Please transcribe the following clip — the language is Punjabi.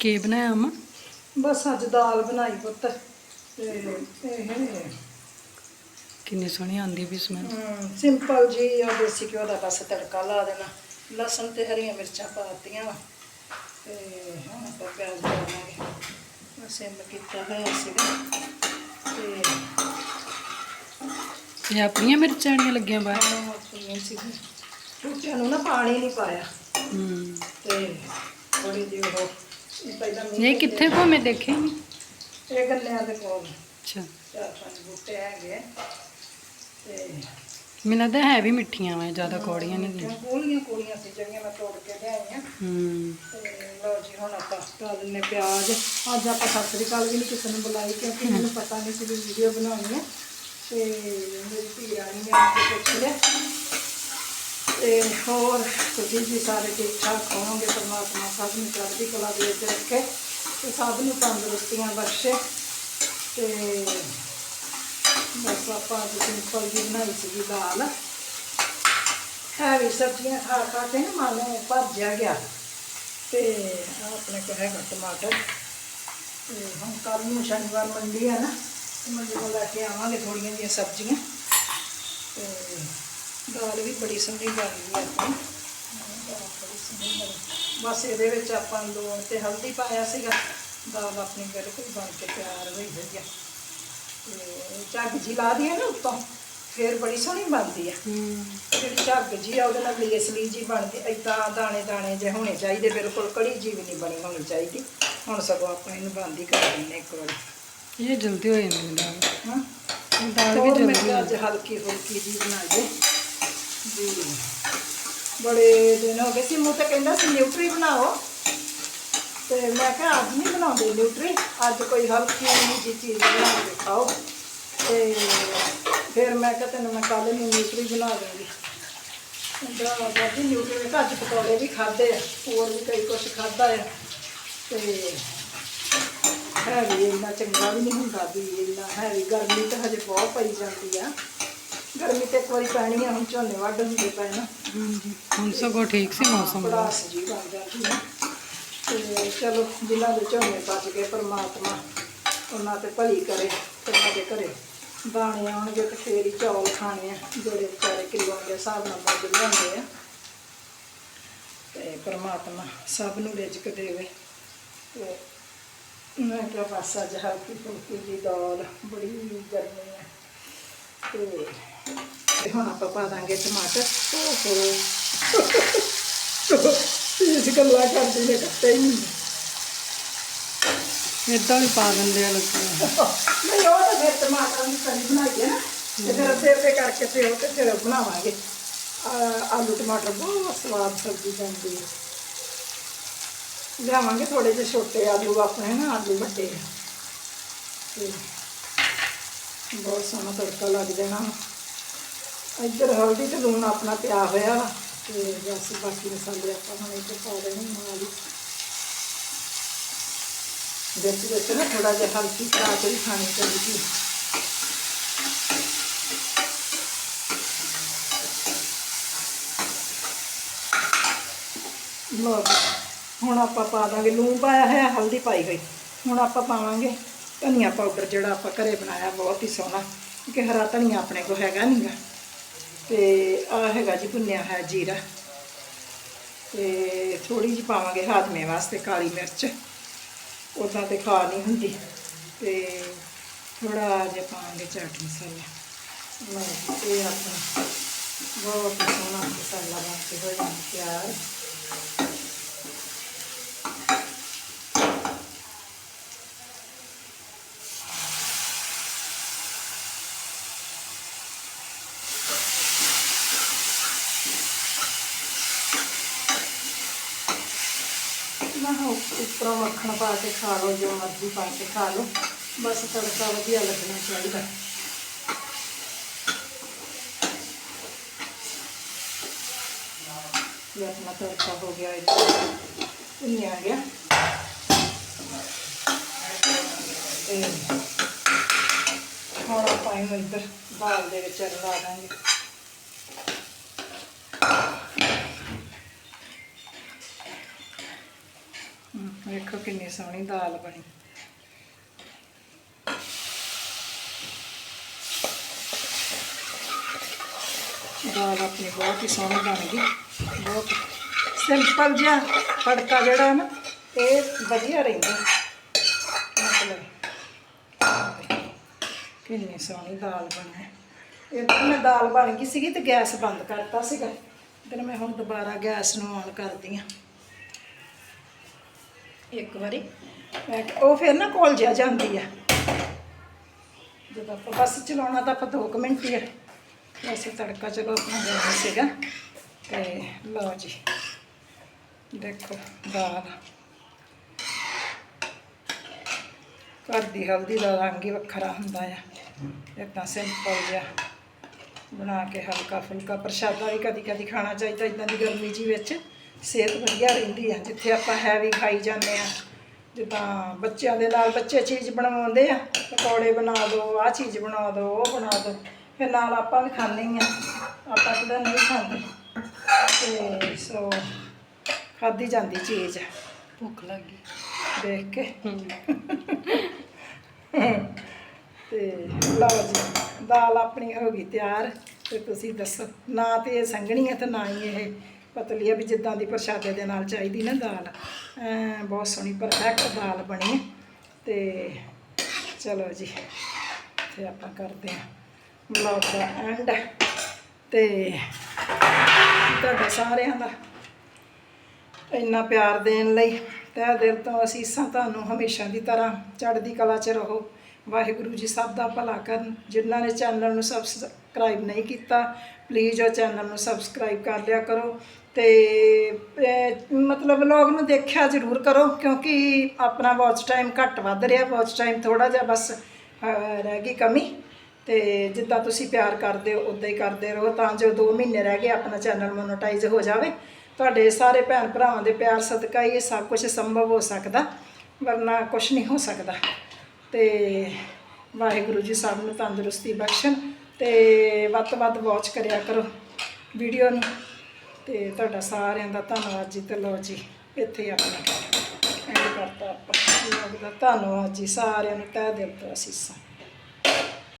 ਕੀ ਬਣਾਇਆ ਅਮਾ ਬਸ ਅੱਜ ਦਾਲ ਬਣਾਈ ਪੁੱਤ ਤੇ ਇਹ ਕਿੰਨੀ ਸੋਹਣੀ ਆਂਦੀ ਵੀ ਸਮੈਲ ਸਿੰਪਲ ਜੀ ਆ ਦੇਸੀ ਘਿਓ ਦਾ ਬਸ ਤੜਕਾ ਲਾ ਦੇਣਾ। ਲਸਣ ਤੇ ਹਰੀਆਂ ਮਿਰਚਾਂ ਪਾਤੀਆਂ ਵਾ ਤੇ ਹੁਣ ਆਪਾਂ ਪਿਆਜ਼ ਪਾਵਾਂਗੇ। ਸਿਮ ਕੀਤਾ ਹੋਇਆ ਸੀਗਾ ਤੇ ਇਹ ਆਪਣੀਆਂ ਮਿਰਚਾਂ ਨਹੀਂ ਲੱਗੀਆਂ ਬਾਹਰ? ਨੂੰ ਨਾ ਪਾਣੀ ਨਹੀਂ ਪਾਇਆ। ਹੂੰ ਤੇ ਥੋੜੀ ਜਿਹੀ ਉਹ ਪਹਿਲਾਂ ਇਹ ਕਿੱਥੇ ਘੁੰਮੇ ਦੇਖੇ ਨਹੀਂ ਇਹ ਗੰਨਿਆਂ ਦੇ ਕੋਲ। ਅੱਛਾ। ਚਾਰ ਪੰਜ ਬੂਟੇ ਹੈਗੇ ਆ। ਤੇ ਮੈਨੂੰ ਲੱਗਦਾ ਹੈ ਵੀ ਮਿੱਠੀਆਂ ਵਾ ਜ਼ਿਆਦਾ ਕੌੜੀਆਂ ਨਹੀਂ ਕੋਲੀਆਂ ਕੋਲੀਆਂ ਸੀ ਜਿਹੜੀਆਂ ਮੈਂ ਤੋੜ ਕੇ ਲਿਆਈਆਂ। ਹੂੰ। ਲਓ ਜੀ ਹੁਣ ਆਪਾਂ ਪਾ ਦਿੰਨੇ ਪਿਆਜ਼। ਅੱਜ ਆਪਾਂ ਸਤਿ ਸ੍ਰੀ ਅਕਾਲ ਵੀ ਨਹੀਂ ਕਿਸੇ ਨੂੰ ਬੁਲਾਈ ਕਿਉਂਕਿ ਮੈਨੂੰ ਪਤਾ ਨਹੀਂ ਸੀ ਵੀ ਵੀਡੀਓ ਬਣਾਉਣੀ ਹੈ। ਤੇ ਮੇਰੀ ਧੀ ਰਾਣੀ ਨੇ ਪੁੱਛ ਲਿਆ। ਤੇ ਹੋਰ ਤੁਸੀਂ ਜੀ ਸਾਰੇ ਠੀਕ ਠਾਕ ਹੋਵੋਗੇ, ਪਰਮਾਤਮਾ ਸਭ ਨੂੰ ਚੜ੍ਹਦੀ ਕਲਾ ਦੇ ਵਿੱਚ ਰੱਖੇ ਤੇ ਸਭ ਨੂੰ ਤੰਦਰੁਸਤੀਆਂ ਬਖਸ਼ੇ ਤੇ ਬਸ ਆਪਾਂ ਅੱਜ ਸਿੰਪਲ ਜੀ ਬਣਾਈ ਸੀਗੀ ਦਾਲ। ਹੈਵੀ ਸਬਜ਼ੀਆਂ ਖਾ ਖਾ ਕੇ ਨਾ ਮਨ ਭੱਜਿਆ ਗਿਆ ਤੇ ਆਪਣੇ ਕੋਲ ਹੈਗਾ ਟਮਾਟਰ ਤੇ ਹੁਣ ਕੱਲ ਨੂੰ ਸ਼ਨੀਵਾਰ ਮੰਡੀ ਆ ਨਾ ਮੰਡੀ ਤੋਂ ਲੈ ਕੇ ਆਵਾਂਗੇ ਥੋੜੀਆਂ ਜਿਹੀਆਂ ਸਬਜ਼ੀਆਂ ਤੇ ਦਾਲ ਵੀ ਬੜੀ ਸੋਹਣੀ ਬਣ ਗਈ ਆਪਣੀ ਬਣੀ। ਬਸ ਇਹਦੇ ਵਿੱਚ ਆਪਾਂ ਲੂਣ ਤੇ ਹਲਦੀ ਪਾਇਆ ਸੀਗਾ। ਦਾਲ ਆਪਣੀ ਬਿਲਕੁਲ ਬਣ ਕੇ ਤਿਆਰ ਹੋਈ ਹੋਈ ਆ। ਤੇ ਝੱਗ ਜੀ ਲਾ ਦਈਏ ਨਾ ਉੱਤੋਂ ਫੇਰ ਬੜੀ ਸੋਹਣੀ ਬਣਦੀ ਆ। ਜਿਹੜੀ ਝੱਗ ਜੀ ਆ ਉਹਦੇ ਨਾਲ ਲੇਸਲੀ ਜੀ ਬਣਦੀ ਏਦਾਂ ਦਾਣੇ ਦਾਣੇ ਜੇ ਹੋਣੇ ਚਾਹੀਦੇ ਬਿਲਕੁਲ ਕੜੀ ਜੀ ਵੀ ਨਹੀਂ ਬਣੀ ਹੋਣੀ ਚਾਹੀਦੀ। ਹੁਣ ਸਗੋਂ ਆਪਾਂ ਇਹਨੂੰ ਬੰਦ ਕਰ ਦਿੰਨੇ ਇੱਕ ਵਾਰੀ। ਇਹ ਜਲਦੀ ਹੋ ਜਾਂਦੀ ਦਾਲ। ਹਾਂ। ਦਾਲ ਵੀ ਜਲਦੀ ਅੱਜ ਹਲਕੀ ਫੁਲਕੀ ਜੀ ਬਣਾਈਏ ਜੀ। ਬੜੇ ਦਿਨ ਹੋ ਗਏ ਸੀ। ਮੂੰਹ ਤੇ ਕਹਿੰਦਾ ਸੀ, ਨਿਊਟਰੀ ਬਣਾਓ। ਤੇ ਮੈਂ ਕਿਹਾ, ਅੱਜ ਨਹੀਂ ਬਣਾਉਂਦੇ ਨਿਊਟਰੀ। ਅੱਜ ਕੋਈ ਹਲਕੀ ਜੀ ਚੀਜ਼ ਬਣਾ ਕੇ ਖਾਓ। ਤੇ ਫਿਰ ਮੈਂ ਕਿਹਾ, ਤੈਨੂੰ ਮੈਂ ਕੱਲ ਨੂੰ ਨਿਊਟਰੀ ਬਣਾ ਦੂੰਗੀ ਕਹਿੰਦਾ ਬਾਜੀ ਨਿਊਟਰੀ ਮੈਂ ਕਿਹਾ ਅੱਜ ਪਕੌੜੇ ਵੀ ਖਾਦੇ ਆ। ਹੋਰ ਵੀ ਕਈ ਕੁਝ ਖਾਦਾ ਆ। ਤੇ ਹੈ ਵੀ ਇੰਨਾ ਚੰਗਾ ਵੀ ਨਹੀਂ ਹੁੰਦਾ ਵੀ ਇੰਨਾ ਹੈ ਵੀ ਗਰਮੀ ਤਾਂ ਹਜੇ ਬਹੁਤ ਪਈ ਜਾਂਦੀ ਆ। ਗਰਮੀ ਤੇ ਇੱਕ ਵਾਰੀ ਪੈਣੀ ਆ ਹੁਣ ਝੋਨੇ ਵੱਢ ਹੁੰਦੇ ਹਾਂਜੀ ਹੁਣ ਸਗੋਂ ਠੀਕ ਸੀ ਮੌਸਮ। ਪੜਾਸ ਜੀ ਬਣ ਜਾਂਦੀ ਆ। ਤੇ ਚਲੋ ਜਿਨ੍ਹਾਂ ਦੇ ਝੋਨੇ ਬਚ ਗਏ ਪਰਮਾਤਮਾ ਉਹਨਾਂ ਤੇ ਭਲੀ ਕਰੇ ਤੇ ਉਹਨਾਂ ਦੇ ਘਰੇ ਦਾਣੇ ਆਉਣਗੇ ਤੇ ਫੇਰ ਹੀ ਚੌਲ ਖਾਣੇ ਆ ਜਿਹੜੇ ਵਿਚਾਰੇ ਕਿਲੋਆਂ ਦੇ ਹਿਸਾਬ ਨਾਲ ਮੁੱਲ ਲਿਆਉਂਦੇ ਆ। ਤੇ ਪਰਮਾਤਮਾ ਸਭ ਨੂੰ ਰਿਜ਼ਕ ਦੇਵੇ। ਤੇ ਮੈਂ ਕਿਹਾ ਬਸ ਅੱਜ ਹਲਕੀ ਫੁਲਕੀ ਦੀ ਦਾਲ ਬੜੀ ਗਰਮੀ ਹੈ ਤੇ ਹੁਣ ਆਪਾਂ ਪਾ ਦਾਂਗੇ ਟਮਾਟਰ ਓਹੋ ਇਸ ਗੱਲਾਂ ਕਰਦੀ ਨੇ ਕੱਟੇ ਹੀ ਨਹੀਂ ਇਦਾਂ ਵੀ ਪਾ ਦਿੰਦੇ ਆ ਲੋਕੀ ਨਹੀਂ ਉਹ ਤਾਂ ਫਿਰ ਟਮਾਟਰ ਦੀ ਕਰੀ ਬਣਾਈਏ ਨਾ ਤੇ ਫਿਰ ਅੱਧੇ ਅੱਧੇ ਕਰਕੇ ਤੇ ਉਹ ਤੇ ਫਿਰ ਬਣਾਵਾਂਗੇ ਆ- ਆਲੂ ਟਮਾਟਰ ਬਹੁਤ ਸਵਾਦ ਸਬਜ਼ੀ ਬਣਦੀ ਹੈ ਲਿਆਵਾਂਗੇ ਥੋੜੇ ਜਿਹੇ ਛੋਟੇ ਆਲੂ ਆਪਣੇ ਨਾ ਆਲੂ ਵੱਡੇ ਆ। ਤੇ ਬਹੁਤ ਸੋਹਣਾ ਤੜਕਾ ਲੱਗ ਜਾਣਾ ਇੱਧਰ ਹਲਦੀ ਤੇ ਲੂਣ ਆਪਣਾ ਪਿਆ ਹੋਇਆ ਵਾ ਤੇ ਬਸ ਬਾਕੀ ਮਸਾਲੇ ਆਪਾਂ ਹੁਣ ਇੱਥੇ ਪਾ ਦੇਣੇ ਨਾਲ ਹੀ। ਵਿੱਚ ਵਿੱਚ ਨਾ ਥੋੜਾ ਜਿਹਾ ਹਲਕੀ ਕਰਾਚ ਵੀ ਖਾਣੀ ਚਾਹੀਦੀ। ਹੈ ਲਓ ਜੀ, ਹੁਣ ਆਪਾਂ ਪਾ ਦਾਂਗੇ ਲੂਣ ਪਾਇਆ ਹੋਇਆ ਹਲਦੀ ਪਾਈ ਹੋਈ। ਹੁਣ ਆਪਾਂ ਪਾਵਾਂਗੇ ਧਨੀਆ ਪਾਊਡਰ ਜਿਹੜਾ ਆਪਾਂ ਘਰੇ ਬਣਾਇਆ ਬਹੁਤ ਹੀ ਸੋਹਣਾ ਕਿਉਂਕਿ ਹਰਾ ਧਨੀਆ ਆਪਣੇ ਕੋਲ ਹੈਗਾ ਨਹੀਂਗਾ ਤੇ ਆ ਹੈਗਾ ਜੀ ਭੁੰਨਿਆ ਹੈ ਜੀਰਾ। ਤੇ ਥੋੜੀ ਜਿਹੀ ਪਾਵਾਂਗੇ ਹਾਜ਼ਮੇ ਵਾਸਤੇ ਕਾਲੀ ਮਿਰਚ। ਉਦਾਂ ਤੇ ਖਾ ਨਹੀਂ ਹੁੰਦੀ। ਤੇ ਥੋੜਾ ਜਿਹਾ ਪਾਵਾਂਗੇ ਚਾਟ ਮਸਾਲਾ। ਇਹ ਆਪਣਾ ਬਹੁਤ ਸੋਹਣਾ ਮਸਾਲਾ ਬਣ ਕੇ ਹੋ ਜਾਂਦਾ ਤਿਆਰ ਨਾ ਹੋ ਉੱਪਰੋਂ ਮੱਖਣ ਪਾ ਕੇ ਖਾ ਲਓ, ਜੋ ਮਰਜ਼ੀ ਪਾ ਕੇ ਖਾ ਲਓ। ਬਸ ਤੜਕਾ ਵਧੀਆ ਲੱਗਣਾ ਚਾਹੀਦਾ। ਇਹ ਆਪਣਾ ਤੜਕਾ ਹੋ ਗਿਆ ਇਹ ਭੁੰਨਿਆ ਗਿਆ। ਤੇ ਹੁਣ ਆਪਾਂ ਇਹਨੂੰ ਇੱਧਰ ਬਾਲ ਦੇ ਵਿੱਚ ਰਲਾ ਦਾਂਗੇ। ਵੇਖੋ ਕਿੰਨੀ ਸੋਹਣੀ ਦਾਲ ਬਣੀ। ਦਾਲ ਆਪਣੀ ਬਹੁਤ ਹੀ ਸੋਹਣੀ ਬਣ ਗਈ, ਬਹੁਤ ਸਿੰਪਲ ਜਿਹਾ ਤੜਕਾ ਜਿਹੜਾ ਨਾ, ਇਹ ਵਧੀਆ ਰਹਿੰਦਾ। ਮਤਲਬ ਕਿੰਨੀ ਸੋਹਣੀ ਦਾਲ ਬਣੀ। ਇਹ ਮੈਂ ਦਾਲ ਬਣ ਗਈ ਸੀਗੀ ਤੇ ਗੈਸ ਬੰਦ ਕਰਤਾ ਸੀਗਾ। ਫਿਰ ਮੈਂ ਹੁਣ ਦੁਬਾਰਾ ਗੈਸ ਨੂੰ ਆਨ ਕਰਦੀ ਹਾਂ। ਇੱਕ ਵਾਰੀ। ਮੈਂ ਉਹ ਫਿਰ ਨਾ ਕੋਲ ਜਿਆ ਜਾਂਦੀ ਆ। ਜਦੋਂ ਆਪਾਂ ਬਸ ਚਲਾਉਣਾ ਤਾਂ ਆਪਾਂ 2 ਮਿੰਟ ਹੀ ਆ। ਵੈਸੇ ਤੜਕਾ ਚਲੋ ਆਪਣਾ ਦੇਣਾ ਸੀਗਾ, ਤੇ ਲਓ ਜੀ। ਦੇਖੋ, ਦਾਲ। ਘਰ ਦੀ ਹਲਦੀ ਦਾ ਰੰਗ ਹੀ ਵੱਖਰਾ ਹੁੰਦਾ ਆ। ਇਦਾਂ ਸਿੰਪਲ ਜਿਹਾ। ਬਣਾ ਕੇ ਹਲਕਾ ਫੁਲਕਾ ਪ੍ਰਸ਼ਾਦਾ ਵੀ ਕਦੀ ਕਦੀ ਖਾਣਾ ਚਾਹੀਦਾ ਇਦਾਂ ਦੀ ਗਰਮੀ ਜੀ ਵਿੱਚ। ਸਿਹਤ ਵਧੀਆ ਰਹਿੰਦੀ ਆ ਜਿੱਥੇ ਆਪਾਂ ਹੈਵੀ ਖਾਈ ਜਾਂਦੇ ਆ ਜਿੱਦਾਂ ਬੱਚਿਆਂ ਦੇ ਨਾਲ ਬੱਚੇ ਚੀਜ਼ ਬਣਵਾਉਂਦੇ ਆ ਪਕੌੜੇ ਬਣਾ ਦਿਓ ਆਹ ਚੀਜ਼ ਬਣਾ ਦਿਓ ਉਹ ਬਣਾ ਦਿਓ ਫਿਰ ਨਾਲ ਆਪਾਂ ਵੀ ਖਾਂਦੇ ਆ ਆਪਾਂ ਕਿਹੜਾ ਨਹੀਂ ਖਾਂਦੇ। ਤੇ ਸੋ ਖਾਦੀ ਜਾਂਦੀ ਚੀਜ਼। ਆ ਭੁੱਖ ਲੱਗ ਗਈ। ਦੇਖ ਕੇ। ਤੇ ਲਓ ਜੀ ਦਾਲ ਆਪਣੀ ਹੋ ਗਈ ਤਿਆਰ ਤੇ ਤੁਸੀਂ ਦੱਸੋ ਨਾ ਤੇ ਇਹ ਸੰਘਣੀ ਹੈ ਤੇ ਨਾ ਹੀ ਇਹ ਪਤਲੀ ਹੈ ਵੀ ਜਿੱਦਾਂ ਦੀ ਪ੍ਰਸ਼ਾਦੇ ਦੇ ਨਾਲ ਚਾਹੀਦੀ ਨਾ ਦਾਲ। ਐਂ ਬਹੁਤ ਸੋਹਣੀ ਪਰਫੈਕਟ ਦਾਲ ਬਣੀ ਹੈ ਤੇ ਚਲੋ ਜੀ, ਤੇ ਆਪਾਂ ਕਰਦੇ ਹਾਂ ਵਲੌਗ ਦਾ ਐਂਡ ਤੇ ਤੁਹਾਡਾ ਸਾਰਿਆਂ ਦਾ ਇੰਨਾ ਪਿਆਰ ਦੇਣ ਲਈ, ਤਹਿ ਦਿਲ ਤੋਂ ਅਸੀਸਾਂ ਤੁਹਾਨੂੰ ਹਮੇਸ਼ਾ ਦੀ ਤਰ੍ਹਾਂ ਚੜ੍ਹਦੀ ਕਲਾ 'ਚ ਰਹੋ। ਵਾਹਿਗੁਰੂ ਜੀ ਸਭ ਦਾ ਭਲਾ ਕਰਨ। ਜਿਨ੍ਹਾਂ ਨੇ ਚੈਨਲ ਨੂੰ ਸਬਸਕ੍ਰਾਈਬ ਨਹੀਂ ਕੀਤਾ ਪਲੀਜ਼ ਉਹ ਚੈਨਲ ਨੂੰ ਸਬਸਕ੍ਰਾਈਬ ਕਰ ਲਿਆ ਕਰੋ। ਤੇ ਅਹ, ਮਤਲਬ ਵਲੌਗ ਨੂੰ ਦੇਖਿਆ ਜ਼ਰੂਰ ਕਰੋ ਕਿਉਂਕਿ ਆਪਣਾ ਵਾਚ ਟਾਈਮ ਘੱਟ ਵੱਧ ਰਿਹਾ ਵਾਚ ਟਾਈਮ ਥੋੜਾ ਜਿਹਾ ਬਸ ਅਹ, ਰਹਿ ਗਈ ਕਮੀ। ਤੇ ਜਿੱਦਾਂ ਤੁਸੀਂ ਪਿਆਰ ਕਰਦੇ ਹੋ ਉਦਾਂ ਹੀ ਕਰਦੇ ਰਹੋ ਤਾਂ ਜੋ 2 ਮਹੀਨੇ ਰਹਿ ਗਏ ਆਪਣਾ ਚੈਨਲ ਮੋਨੋਟਾਈਜ਼ ਹੋ ਜਾਵੇ। ਤੁਹਾਡੇ ਸਾਰੇ ਭੈਣ ਭਰਾਵਾਂ ਦੇ ਪਿਆਰ ਸਦਕਾ ਹੀ ਇਹ ਸਭ ਕੁਝ ਸੰਭਵ ਹੋ ਸਕਦਾ ਵਰਨਾ ਕੁਝ ਨਹੀਂ ਹੋ ਸਕਦਾ। ਤੇ ਵਾਹਿਗੁਰੂ ਜੀ ਸਭ ਨੂੰ ਤੰਦਰੁਸਤੀ ਬਖਸ਼ਣ ਤੇ ਵੱਧ ਤੋਂ ਵੱਧ ਵਾਚ ਕਰਿਆ ਕਰੋ। ਵੀਡੀਓ ਨੂੰ ਤੇ ਤੁਹਾਡਾ ਸਾਰਿਆਂ ਦਾ ਧੰਨਵਾਦ ਜੀ ਤੇ ਲਓ ਜੀ, ਇੱਥੇ ਆਪਣਾ ਐਂਡ ਕਰਤਾ ਆਪਾਂ। ਵਲੌਗ ਧੰਨਵਾਦ ਜੀ, ਸਾਰਿਆਂ ਨੂੰ ਤਹਿ ਦਿਲ ਤੋਂ ਅਸੀਸਾਂ।